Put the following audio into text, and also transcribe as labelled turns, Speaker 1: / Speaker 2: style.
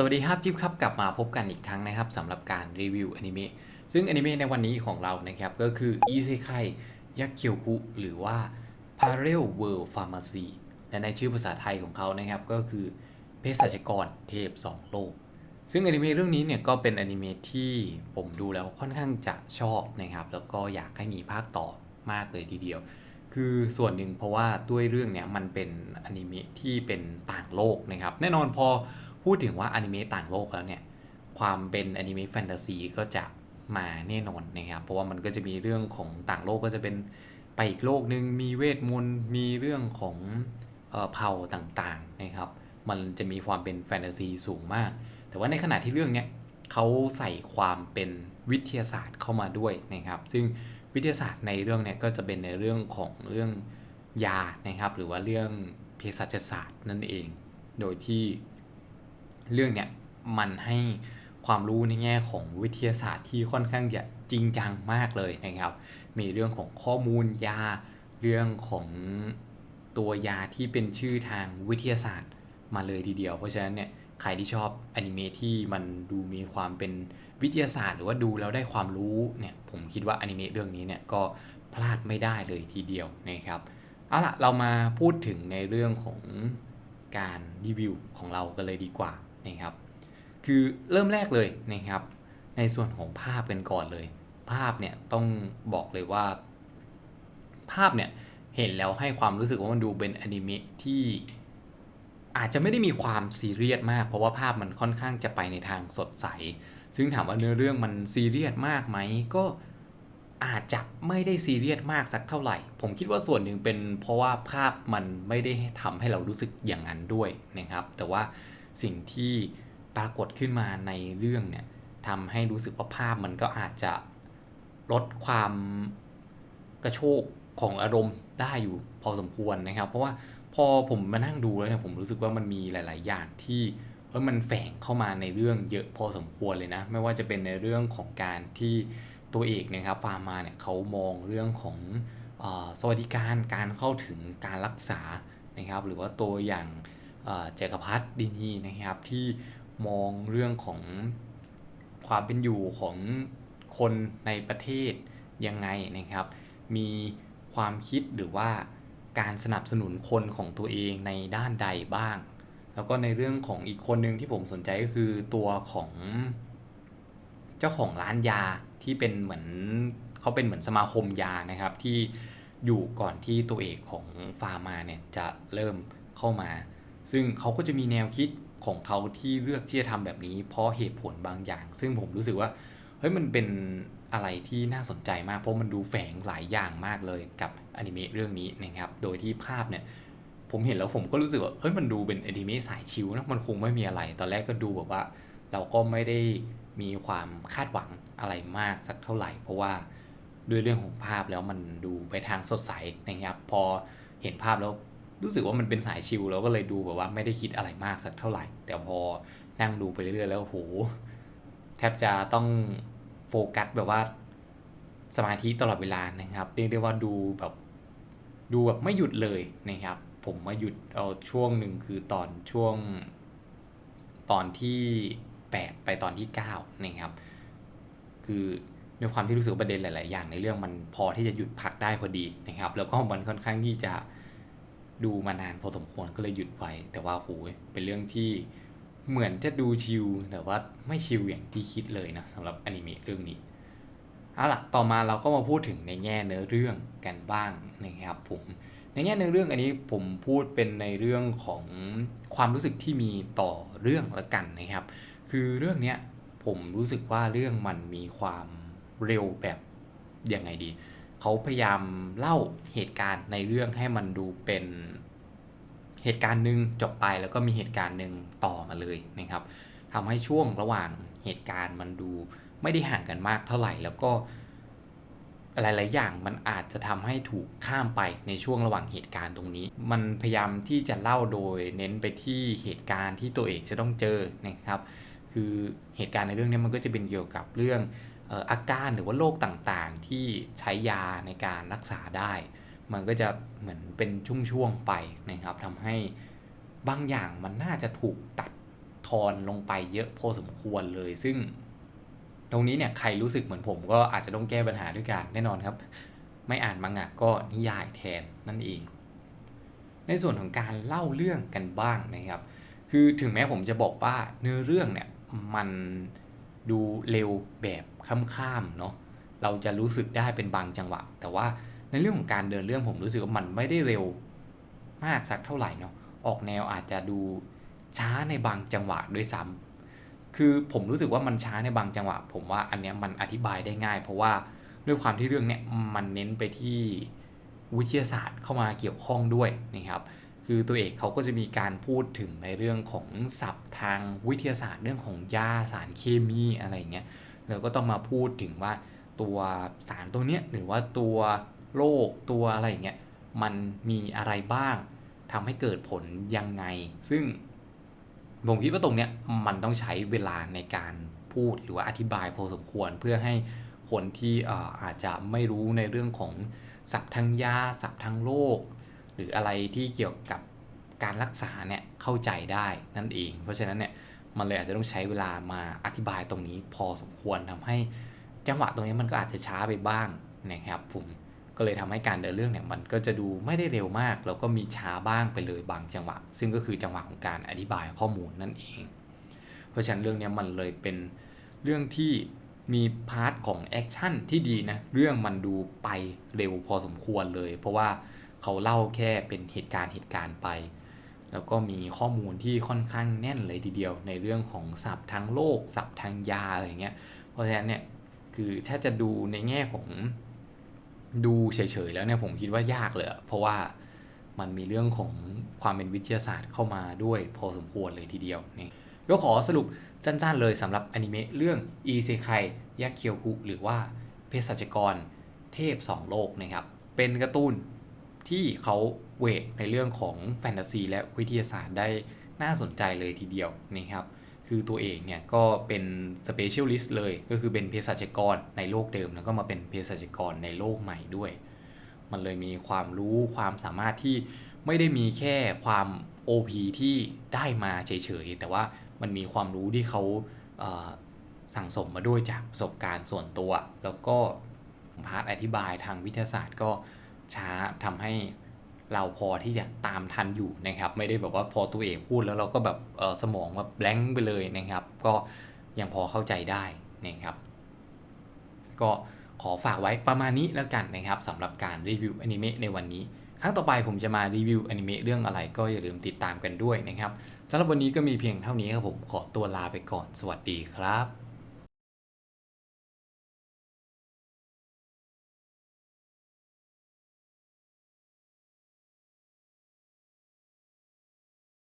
Speaker 1: สวัสดีครับจิ๊บครับกลับมาพบกันอีกครั้งนะครับสำหรับการรีวิวอนิเมะซึ่งอนิเมะในวันนี้ของเรานะครับก็คือ i s e k a i y a k y o k u หรือว่า Parallel World Pharmacy และในชื่อภาษาไทยของเขานะครับก็คือเภสัชกรเทพสองโลก ซึ่งอนิเมะเรื่องนี้เนี่ยก็เป็นอนิเมะที่ผมดูแล้วค่อนข้างจะชอบนะครับแล้วก็อยากให้มีภาคต่อมากเลยทีเดียว คือส่วนหนึ่งเพราะว่าด้วยเรื่องเนี้ยมันเป็นอนิเมะที่เป็นต่างโลกนะครับแน่นอนพอ พูดถึงว่าอนิเมะต่างโลกแล้วเนี่ย ความเป็นอนิเมะแฟนตาซีก็จะมาแน่นอนนะครับ เพราะว่ามันก็จะมีเรื่องของต่างโลกก็จะเป็นไปอีกโลกหนึ่งมีเวทมนต์ มีเรื่องของเออเผ่าต่างๆนะครับ มันจะมีความเป็นแฟนตาซีสูงมาก แต่ว่าในขณะที่เรื่องเนี้ยเขาใส่ความเป็นวิทยาศาสตร์เข้ามาด้วยนะครับ ซึ่งวิทยาศาสตร์ในเรื่องเนี้ยก็จะเป็นในเรื่องของเรื่องยานะครับ หรือว่าเรื่องเภสัชศาสตร์นั่นเอง โดยที่ เรื่องเนี้ยมันให้ความรู้ในแง่ของวิทยาศาสตร์ที่ค่อนข้างจะจริงจังมากเลยนะครับ มีเรื่องของข้อมูลยา เรื่องของตัวยาที่เป็นชื่อทางวิทยาศาสตร์มาเลยทีเดียว เพราะฉะนั้นเนี่ยใครที่ชอบอนิเมะที่มันดูมีความเป็นวิทยาศาสตร์ หรือว่าดูแล้วได้ความรู้เนี่ยผมคิดว่าอนิเมะเรื่องนี้เนี่ยก็พลาดไม่ได้เลยทีเดียวนะครับเอาล่ะเรามาพูดถึงในเรื่องของการรีวิวของเรากันเลยดีกว่า นะครับ คือเริ่มแรกเลยนะครับ ในส่วนของภาพกันก่อนเลย ภาพเนี่ยต้องบอกเลยว่า ภาพเนี่ยเห็นแล้วให้ความรู้สึกว่ามันดูเป็นอนิเมะที่อาจจะไม่ได้มีความซีเรียสมาก เพราะว่าภาพมันค่อนข้างจะไปในทางสดใส ซึ่งถามว่าเนื้อเรื่องมันซีเรียสมากไหมก็อาจจะไม่ได้ซีเรียสมากสักเท่าไหร่ ผมคิดว่าส่วนหนึ่งเป็นเพราะว่าภาพมันไม่ได้ทำให้เรารู้สึกอย่างนั้นด้วยนะครับ แต่ว่า สิ่งที่ปรากฏขึ้นมาในเรื่องเนี่ยทำให้รู้สึกว่าภาพมันก็อาจจะลดความกระโชกของอารมณ์ได้อยู่พอสมควรนะครับ เพราะว่าพอผมมานั่งดูแล้วเนี่ยผมรู้สึกว่ามันมีหลาย ๆ อย่างที่เออมันแฝงเข้ามาในเรื่องเยอะพอสมควรเลยนะ ไม่ว่าจะเป็นในเรื่องของการที่ตัวเอกนะครับฟาร์มาเนี่ยเขามองเรื่องของออสวัสดิการการเข้าถึงการรักษานะครับ หรือว่าตัวอย่าง เจกพรรดิดินีนะครับ ที่มองเรื่องของความเป็นอยู่ของคนในประเทศยังไงนะครับ มีความคิดหรือว่าการสนับสนุนคนของตัวเองในด้านใดบ้าง แล้วก็ในเรื่องของอีกคนหนึ่งที่ผมสนใจก็คือตัวของเจ้าของร้านยาที่เป็นเหมือนเขาเป็นเหมือนสมาคมยานะครับที่อยู่ก่อนที่ตัวเอกของฟาร์มาเนี่ยจะเริ่มเข้ามา ซึ่งเขาก็จะมีแนวคิดของเขาที่เลือกที่จะทำแบบนี้ เพราะเหตุผลบางอย่าง ซึ่งผมรู้สึกว่าเฮ้ยมันเป็นอะไรที่น่าสนใจมาก เพราะมันดูแฝงหลายอย่างมากเลยกับอนิเมะเรื่องนี้นะครับ โดยที่ภาพเนี่ยผมเห็นแล้วผมก็รู้สึกว่าเฮ้ยมันดูเป็นอนิเมะสายชิวนะมันคงไม่มีอะไร ตอนแรกก็ดูแบบว่า เราก็ไม่ได้มีความคาดหวังอะไรมากสักเท่าไหร่ เพราะว่าด้วยเรื่องของภาพแล้วมันดูไปทางสดใสนะครับพอเห็นภาพแล้ว รู้สึกว่ามันเป็นสายชิลเราก็เลยดูแบบว่าไม่ได้คิดอะไรมากสักเท่าไหร่ แต่พอนั่งดูไปเรื่อยๆแล้วโหแทบจะต้องโฟกัสแบบว่าสมาธิตลอดเวลานะครับเรียกได้ว่าดูแบบดูแบบไม่หยุดเลยนะครับ ผมมาหยุดเอาช่วงหนึ่งคือตอนช่วง ตอนที่ 8 ไปตอนที่ 9 นะครับ คือด้วยความที่รู้สึกประเด็นหลาย ๆ อย่างในเรื่องมันพอที่จะหยุดพักได้พอดีนะครับ แล้วก็มันค่อนข้างที่จะ ดูมานานพอสมควรก็เลยหยุดไว้ แต่ว่าโหเป็นเรื่องที่เหมือนจะดูชิลแต่ว่าไม่ชิลอย่างที่คิดเลยนะสำหรับอนิเมะเรื่องนี้เอาล่ะต่อมาเราก็มาพูดถึงในแง่เนื้อเรื่องกันบ้างนะครับผมในแง่เนื้อเรื่องอันนี้ผมพูดเป็นในเรื่องของความรู้สึกที่มีต่อเรื่องละกันนะครับ คือเรื่องเนี้ยผมรู้สึกว่าเรื่องมันมีความเร็วแบบยังไงดี เขาพยายามเล่าเหตุการณ์ในเรื่องให้มันดูเป็นเหตุการณ์หนึ่งจบไปแล้วก็มีเหตุการณ์หนึ่งต่อมาเลยนะครับทำให้ช่วงระหว่างเหตุการณ์มันดูไม่ได้ห่างกันมากเท่าไหร่แล้วก็หลายๆอย่างมันอาจจะทำให้ถูกข้ามไปในช่วงระหว่างเหตุการณ์ตรงนี้ มันพยายามที่จะเล่าโดยเน้นไปที่เหตุการณ์ที่ตัวเอกจะต้องเจอนะครับ คือเหตุการณ์ในเรื่องนี้มันก็จะเป็นเกี่ยวกับเรื่อง อาการหรือว่าโรคต่างๆ ที่ใช้ยาในการรักษาได้ มันก็จะเหมือนเป็นช่วงๆไปนะครับทำให้บางอย่างมันน่าจะถูกตัดททอนลงไปเยอะพอสมควรเลย ซึ่ง ตรงนี้เนี่ยใครรู้สึกเหมือนผมก็อาจจะต้องแก้ปัญหาด้วยกันแน่นอนครับ ไม่อ่านมังงะก็นิยายแทนนั่นเอง ในส่วนของการเล่าเรื่องกันบ้างนะครับ คือถึงแม้ผมจะบอกว่าเนื้อเรื่องเนี่ยมัน ดูเร็วแบบข้ามๆเนาะเราจะรู้สึกได้เป็นบางจังหวะ แต่ว่าในเรื่องของการเดินเรื่องผมรู้สึกว่ามันไม่ได้เร็วมากสักเท่าไหร่เนาะออกแนวอาจจะดูช้าในบางจังหวะด้วยซ้ำคือผมรู้สึกว่ามันช้าในบางจังหวะ ผมว่าอันเนี้ยมันอธิบายได้ง่าย เพราะว่าด้วยความที่เรื่องเนี้ยมันเน้นไปที่วิทยาศาสตร์เข้ามาเกี่ยวข้องด้วยนะครับ คือตัวเอกเขาก็จะมีการพูดถึงในเรื่องของศัพท์ทางวิทยาศาสตร์เรื่องของยาสารเคมีอะไรเงี้ยแล้วก็ต้องมาพูดถึงว่าตัวสารตัวเนี้ยหรือว่าตัวโรคตัวอะไรเงี้ยมันมีอะไรบ้างทำให้เกิดผลยังไง ซึ่งผมคิดว่าตรงเนี้ยมันต้องใช้เวลาในการพูดหรือว่าอธิบายพอสมควรเพื่อให้คนที่อาจจะไม่รู้ในเรื่องของศัพท์ทางยาศัพท์ทางโรค หรืออะไรที่เกี่ยวกับการรักษาเนี่ยเข้าใจได้นั่นเอง เพราะฉะนั้นเนี่ยมันเลยอาจจะต้องใช้เวลามาอธิบายตรงนี้พอสมควรทำให้จังหวะตรงนี้มันก็อาจจะช้าไปบ้างนะครับผมก็เลยทำให้การเดินเรื่องเนี่ยมันก็จะดูไม่ได้เร็วมาก แล้วก็มีช้าบ้างไปเลยบางจังหวะ ซึ่งก็คือจังหวะของการอธิบายข้อมูลนั่นเอง เพราะฉะนั้นเรื่องเนี้ยมันเลยเป็นเรื่องที่มีพาร์ทของแอคชั่นที่ดีนะเรื่องมันดูไปเร็วพอสมควรเลย เพราะว่า เขาเล่าแค่เป็นเหตุการณ์เหตุการณ์ไป แล้วก็มีข้อมูลที่ค่อนข้างแน่นเลยทีเดียว ในเรื่องของศัพท์ทางโลกศัพท์ทางยาอะไรเงี้ย เพราะฉะนั้นเนี่ยคือถ้าจะดูในแง่ของดูเฉยๆแล้วเนี่ยผมคิดว่ายากเลย เพราะว่ามันมีเรื่องของความเป็นวิทยาศาสตร์เข้ามาด้วยพอสมควรเลยทีเดียวนี่ก็ขอสรุปสั้นๆเลยสำหรับอนิเมะเรื่องอีเซไคยักเคียวคุหรือว่าเภสัชกรเทพสองโลกนะครับ เป็นการ์ตูน ที่เขาเวทในเรื่องของแฟนตาซีและวิทยาศาสตร์ได้น่าสนใจเลยทีเดียวนะครับ คือตัวเองเนี่ยก็เป็นสเปเชียลิสต์เลย ก็คือเป็นเภสัชกรในโลกเดิม แล้วก็มาเป็นเภสัชกรในโลกใหม่ด้วย มันเลยมีความรู้ความสามารถที่ไม่ได้มีแค่ความ OP ที่ได้มาเฉยๆ แต่ว่ามันมีความรู้ที่เขาเอ่อสั่งสมมาด้วยจากประสบการณ์ส่วนตัว แล้วก็พาร์ทอธิบายทางวิทยาศาสตร์ก็ ช้าทำให้เราพอที่จะตามทันอยู่นะครับ ไม่ได้แบบว่าพอตัวเอกพูดแล้วเราก็แบบเออสมองแบบแบงค์ไปเลยนะครับ ก็ยังพอเข้าใจได้นะครับ ก็ขอฝากไว้ประมาณนี้แล้วกันนะครับสำหรับการรีวิวอนิเมะในวันนี้ ครั้งต่อไปผมจะมารีวิวอนิเมะเรื่องอะไรก็อย่าลืมติดตามกันด้วยนะครับสำหรับวันนี้ก็มีเพียงเท่านี้ครับผมขอตัวลาไปก่อน สวัสดีครับ